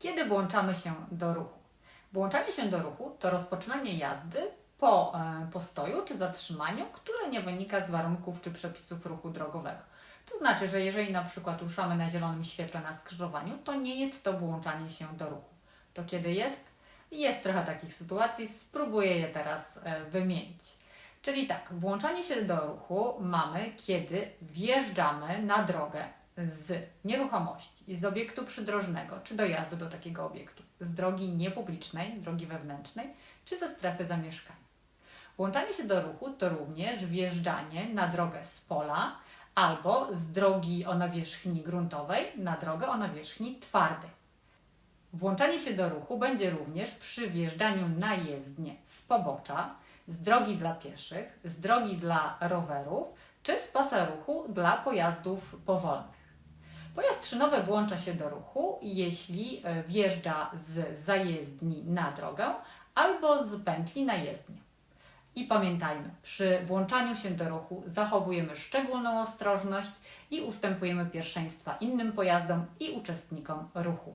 Kiedy włączamy się do ruchu? Włączanie się do ruchu to rozpoczynanie jazdy po e, postoju czy zatrzymaniu, które nie wynika z warunków czy przepisów ruchu drogowego. To znaczy, że jeżeli na przykład ruszamy na zielonym świetle na skrzyżowaniu, to nie jest to włączanie się do ruchu. To kiedy jest? Jest trochę takich sytuacji, spróbuję je teraz e, wymienić. Czyli tak, włączanie się do ruchu mamy, kiedy wjeżdżamy na drogę z nieruchomości, z obiektu przydrożnego, czy dojazdu do takiego obiektu, z drogi niepublicznej, drogi wewnętrznej, czy ze strefy zamieszkania. Włączanie się do ruchu to również wjeżdżanie na drogę z pola albo z drogi o nawierzchni gruntowej na drogę o nawierzchni twardej. Włączanie się do ruchu będzie również przy wjeżdżaniu na jezdnię z pobocza, z drogi dla pieszych, z drogi dla rowerów czy z pasa ruchu dla pojazdów powolnych. Pojazd szynowy włącza się do ruchu, jeśli e, wjeżdża z zajezdni na drogę albo z pętli na jezdnię. I pamiętajmy, przy włączaniu się do ruchu zachowujemy szczególną ostrożność i ustępujemy pierwszeństwa innym pojazdom i uczestnikom ruchu.